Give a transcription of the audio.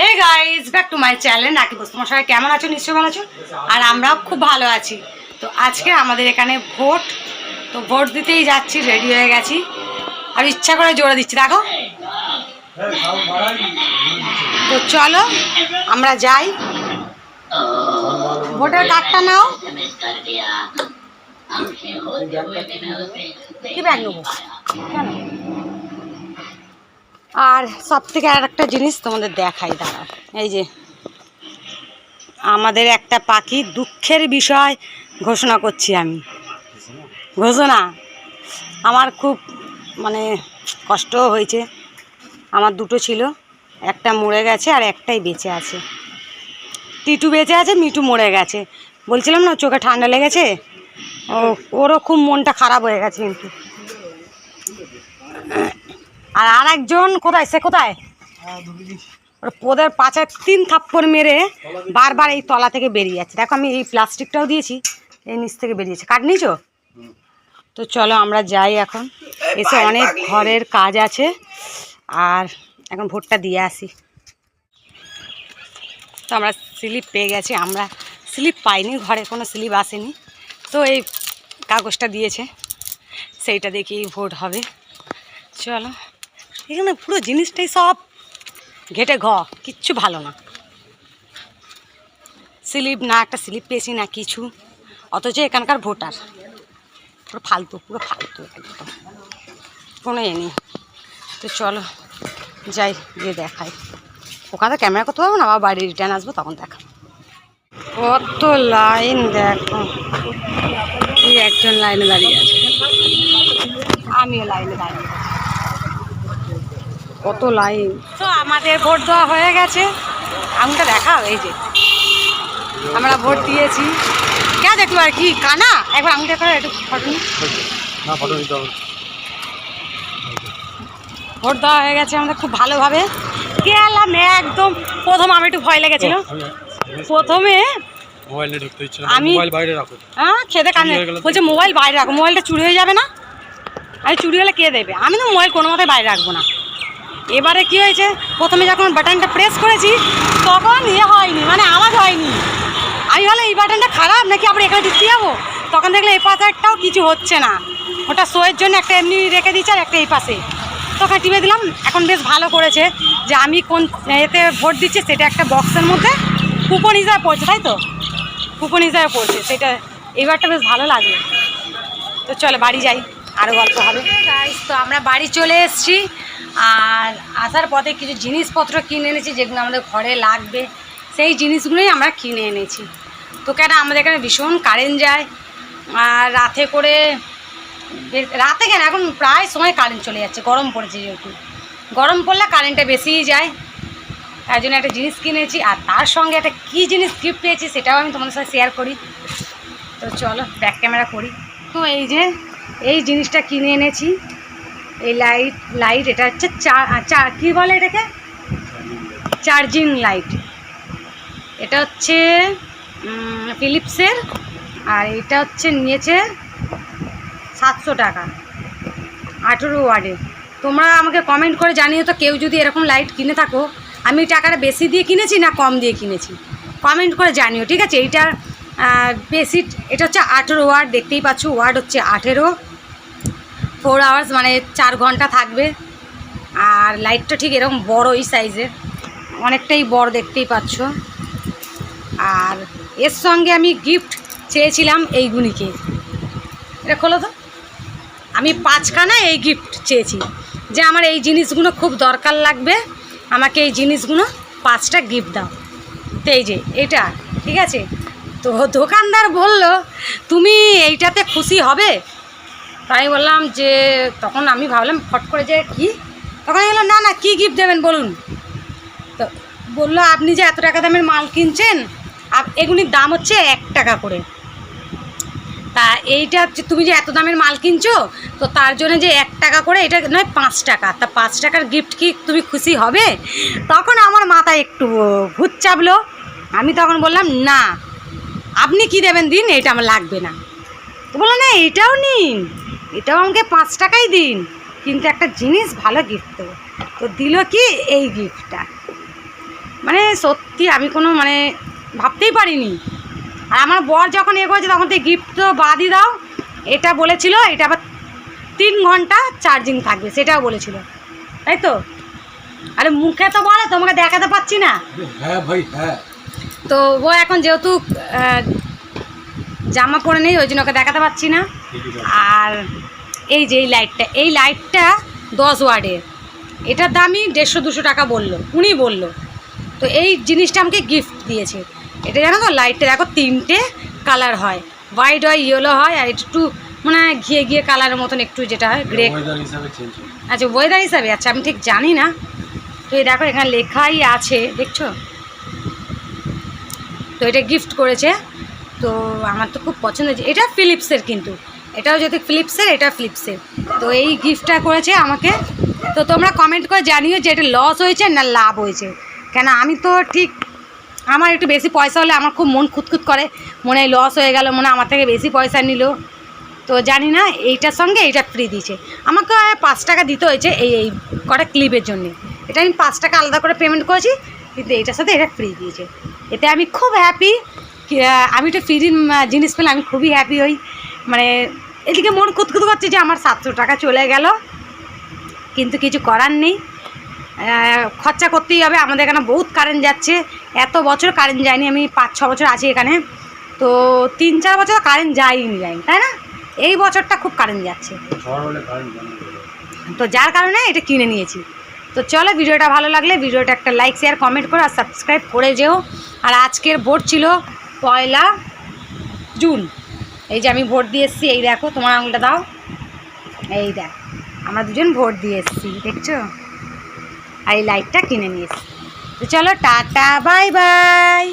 Hey guys back to my channel নাকি boss, তোমার সবাই কেমন আছো? নিশ্চয়ই ভালো আছো? আর আমরাও খুব ভালো আছি। তো আজকে আমাদের এখানে ভোট, তো ভোট দিতেই যাচ্ছি রেডি হয়ে গেছি। আর ইচ্ছা করে জোরে দিচ্ছি, দেখো। তো চলো, আমরা যাই। ভোটের কার্ডটা নাও। কি ব্যাগ নেব? কেন? আর সব থেকে আর একটা জিনিস তোমাদের দেখাই, দাঁড়াও। এই যে, আমাদের একটা পাখি দুঃখের বিষয় ঘোষণা করছি আমি। ঘোষণা? আমার খুব মানে কষ্টও হয়েছে। আমার দুটো ছিল, একটা মরে গেছে আর একটাই বেঁচে আছে। টিটু বেঁচে আছে, মিটু মরে গেছে। বলছিলাম না, চোখে ঠান্ডা লেগেছে? ও, ওরও খুব মনটা খারাপ হয়ে গেছে কিন্তু। আর আর একজন কোথায়? সে কোথায়? ওর পোদের পাঁচে তিন থাপ্পড় মেরে বারবার এই তলা থেকে বেরিয়ে যাচ্ছে। দেখো আমি এই প্লাস্টিকটাও দিয়েছি এই নিচ থেকে বেরিয়েছে। কাট নিয়েছো? তো চলো আমরা যাই এখন। এসে অনেক ঘরের কাজ আছে। আর এখন ভোটটা দিয়ে আসি। তো আমরা স্লিপ পেয়ে গেছি। আমরা স্লিপ পাইনি ঘরে কোনো স্লিপ আসেনি। তো এই কাগজটা দিয়েছে। সেইটা দেখেই ভোট হবে। চলো। এখানে পুরো জিনিসটাই সব ঘেটে ঘ, কিচ্ছু ভালো না। স্লিপ না, একটা স্লিপ পেয়েছি না কিছু, অথচ এখানকার ভোটার। পুরো ফালতু পুরো ফালতু একদম। কোনো এ নেই। তো চলো, যাই, গিয়ে দেখাই। ওখানে ক্যামেরা করতে পারব না? আবার বাড়ি রিটার্ন আসব, তখন দেখা কত লাইন দেখো। একজন লাইনে দাঁড়িয়ে আছে। আমিও লাইনে দাঁড়িয়ে। কত লাইন। তো আমাদের ভোট দেওয়া হয়ে গেছে। আঙুলটা দেখাও এই যে। আমরা ভোট দিয়েছি। কে দেখল আর কি? কানা? একবার আঙুলটা করে একটু ফটো না ফটো নিতে হবে। ভোট দেওয়া হয়ে গেছে আমাদের খুব ভালোভাবে। গেলাম একদম প্রথম আমি একটু ভয় লেগেছিল। প্রথমে আমি- মোবাইল বাইরে রাখো। হ্যাঁ খেতে কানে। বলছে মোবাইল বাইরে রাখো মোবাইলটা চুরি হয়ে যাবে না? আরে চুরি হলে কে দেবে? আমি তো মোবাইল কোনো মতে বাইরে রাখব না। এবারে কি হয়েছে? প্রথমে যখন বাটনটা প্রেস করেছি, তখন ইয়ে হয়নি মানে আওয়াজ হয়নি। আমি ভাবলাম, এই বাটনটা খারাপ, নাকি আবার এখানে ঢুকতে যাব তখন দেখলে এই পাশারটাও কিছু হচ্ছে না। ওটা শোয়ের জন্য একটা এমনি রেখে দিয়েছে আর একটা এই পাশে। তখন টিপে দিলাম, এখন বেশ ভালো করেছে যে আমি কোন এতে ভোট দিচ্ছি সেটা একটা বক্সের মধ্যে কুপন হিসাবে পড়ছে, তাই তো? কুপন হিসাবে পড়ছে, সেটা এবারটা বেশ ভালো লাগল। তো চলো, বাড়ি যাই আরও গল্প হবে। তো আমরা বাড়ি চলে এসেছি। আর আসার পথে কিছু জিনিসপত্র কিনে এনেছি যেগুলো আমাদের ঘরে লাগবে, সেই জিনিসগুলোই আমরা কিনে এনেছি। তো কেন আমাদের এখানে ভীষণ কারেন্ট যায়, আর রাতে করে রাতে কেন? এখন প্রায় সময় কারেন্ট চলে যাচ্ছে, গরম পড়েছে যেহেতু। গরম পড়লে কারেন্টটা বেশিই যায়। তার জন্য একটা জিনিস কিনেছি আর তার সঙ্গে একটা কী জিনিস গিফট পেয়েছি সেটাও আমি তোমাদের সাথে শেয়ার করি। তো চলো ব্যাক ক্যামেরা করি। তো এই যে, এই জিনিসটা কিনে এনেছি। এই লাইট লাইট এটা হচ্ছে চা কী বলে এটাকে? চার্জিং লাইট এটা হচ্ছে ফিলিপসের আর এটা হচ্ছে নিয়েছে সাতশো টাকা। আঠেরো ওয়ার্ডে। তোমরা আমাকে কমেন্ট করে জানিও তো কেউ যদি এরকম লাইট কিনে থাকো, আমি টাকাটা বেশি দিয়ে কিনেছি না কম দিয়ে কিনেছি? কমেন্ট করে জানিও, ঠিক আছে? এইটার বেশি, এটা হচ্ছে আঠেরো ওয়ার্ড, দেখতেই পাচ্ছ, ওয়ার্ড হচ্ছে আঠেরো। ফোর আওয়ার্স মানে চার ঘণ্টা থাকবে। আর লাইটটা ঠিক এরকম বড় এই সাইজের অনেকটাই বড় দেখতেই পাচ্ছ। আর এর সঙ্গে আমি গিফট চেয়েছিলাম এইগুলিকে এটা খোলো তো। আমি পাঁচখানা এই গিফট চেয়েছি। যে আমার এই জিনিসগুলো খুব দরকার লাগবে, আমাকে এই জিনিসগুলো পাঁচটা গিফট দাও। তো যে, এটা, ঠিক আছে? তো দোকানদার বলল, তুমি এইটাতে খুশি হবে? তাই বললাম যে, তখন আমি ভাবলাম ফট করে যে কি? তখন আমি বললাম না না, কী গিফট দেবেন বলুন? তো বলল, আপনি যে এত টাকা দামের মাল কিনছেন এগুলির দাম হচ্ছে এক টাকা করে। তা এইটা তুমি যে এত দামের মাল কিনছো, তো তার জন্য যে এক টাকা করে, এটা নয়, পাঁচ টাকা। তা পাঁচ টাকার গিফট কি তুমি খুশি হবে? তখন আমার মাথায় একটু ভূত চাপলো। আমি তখন বললাম, না, আপনি কি দেবেন দিন? এটা আমার লাগবে না। তো বলল, না, এটাও নিন। এটাও আমাকে পাঁচ টাকাই দিন। কিন্তু একটা জিনিস ভালো গিফট দেবো। তো দিল কি এই গিফটটা মানে সত্যি আমি কোনো মানে ভাবতেই পারিনি। আর আমার বর যখন এ করেছে তখন তো গিফট তো বাদই দাও। এটা বলেছিল এটা আবার তিন ঘণ্টা চার্জিং থাকবে সেটাও বলেছিল। তাই তো? আরে মুখে তো বলো তোমাকে দেখাতে পাচ্ছি না। হ্যাঁ ভাই হ্যাঁ। তো ও এখন যেহেতু জামা পরে নেই ওই জন্য ওকে দেখাতে পাচ্ছি না। আর এই যে এই লাইটটা এই লাইটটা দশ ওয়ার্ডের এটার দামই দেড়শো দুশো টাকা বলল উনি বলল। তো এই জিনিসটা আমাকে গিফট দিয়েছে। এটা জানো তো লাইটটা দেখো তিনটে কালার হয়। হোয়াইট হয় ইয়েলো হয় আর একটু মানে ঘিয়ে ঘিয়ে কালারের মতন একটু যেটা হয় গ্রে আচ্ছা ওয়েদার হিসাবে আচ্ছা আমি ঠিক জানি না। তো এই দেখো এখানে লেখাই আছে দেখছ? তো এটা গিফট করেছে। তো আমার তো খুব পছন্দ হয়েছে। এটা ফিলিপসের কিন্তু। এটাও যদি ফিলিপসের এটা ফিলিপসের তো এই গিফটটা করেছে আমাকে। তো তোমরা কমেন্ট করে জানিও যে এটা লস হয়েছে না লাভ হয়েছে। কেন আমি তো ঠিক আমার একটু বেশি পয়সা হলে আমার খুব মন খুঁতখুত করে। মনে হয় লস হয়ে গেল, মনে আমার থেকে বেশি পয়সা নিল। তো জানি না, এইটার সঙ্গে এইটা ফ্রি দিয়েছে। আমাকে পাঁচ টাকা দিতে হয়েছে এই এই কটা ক্লিপের জন্যে। এটা আমি পাঁচ টাকা আলাদা করে পেমেন্ট করেছি, কিন্তু এইটার সাথে এটা ফ্রি দিয়েছে। এতে আমি খুব হ্যাপি আমি একটা ফ্রি জিনিস পেলে আমি খুবই হ্যাপি হই। মানে এদিকে মন খুঁতখুত করছে যে আমার সাতশো টাকা চলে গেল। কিন্তু কিছু করার নেই। খরচা করতেই হবে। আমাদের এখানে বহুত কারেন্ট যাচ্ছে। এত বছর কারেন্ট যায়নি। আমি পাঁচ ছ বছর আছি এখানে। তো তিন চার বছর কারেন্ট যায়নি যায়নি তাই না? এই বছরটা খুব কারেন্ট যাচ্ছে। তো যার কারণে এটা কিনে নিয়েছি। তো চলো ভিডিওটা ভালো লাগলে ভিডিওটা একটা লাইক শেয়ার কমেন্ট করো আর সাবস্ক্রাইব করে যেও। আর আজকের ভোট ছিল পয়লা জুন। এই যে আমি ভোট দিয়ে এসেছি, এই দেখো, তোমার আঙুলটা দাও। এই দেখ, আমরা দুজন ভোট দিয়ে এসেছি, দেখছ? আর এই লাইটটা কিনে নিয়েছি তো চলো, টাটা, বাই বাই।